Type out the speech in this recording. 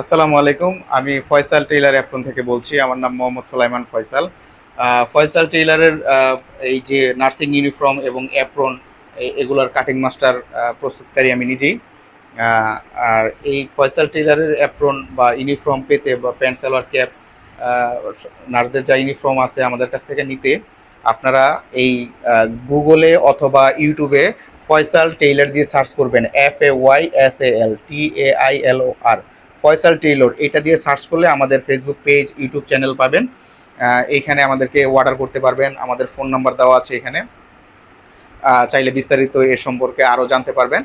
আসসালামু আলাইকুম। আমি ফয়সাল টেইলার অ্যাপ্রন থেকে বলছি। আমার নাম মোহাম্মদ সুলাইমান ফয়সাল। ফয়সাল টেইলারের এই যে নার্সিং ইউনিফর্ম এবং অ্যাপ্রন এগুলোর কাটিং মাস্টার প্রস্তুতকারী আমি নিজেই। আর এই ফয়সাল টেইলারের অ্যাপ্রন বা ইউনিফর্ম পেতে বা প্যান্ট, সালোয়ার, ক্যাপ নার্সদের যা ইউনিফর্ম আছে আমাদের কাছ থেকে নিতে আপনারা এই গুগলে অথবা ইউটিউবে ফয়সাল টেইলার দিয়ে সার্চ করবেন। F A Y S A L T A I L O R Faisal Tailor, এটা দিয়ে সার্চ করলে আমাদের ফেসবুক পেজ ইউটিউব চ্যানেল পাবেন। এইখানে আমাদেরকে অর্ডার করতে পারবেন। আমাদের ফোন নাম্বার দেওয়া আছে এখানে। চাইলে বিস্তারিত এ সম্পর্কে আরও জানতে পারবেন।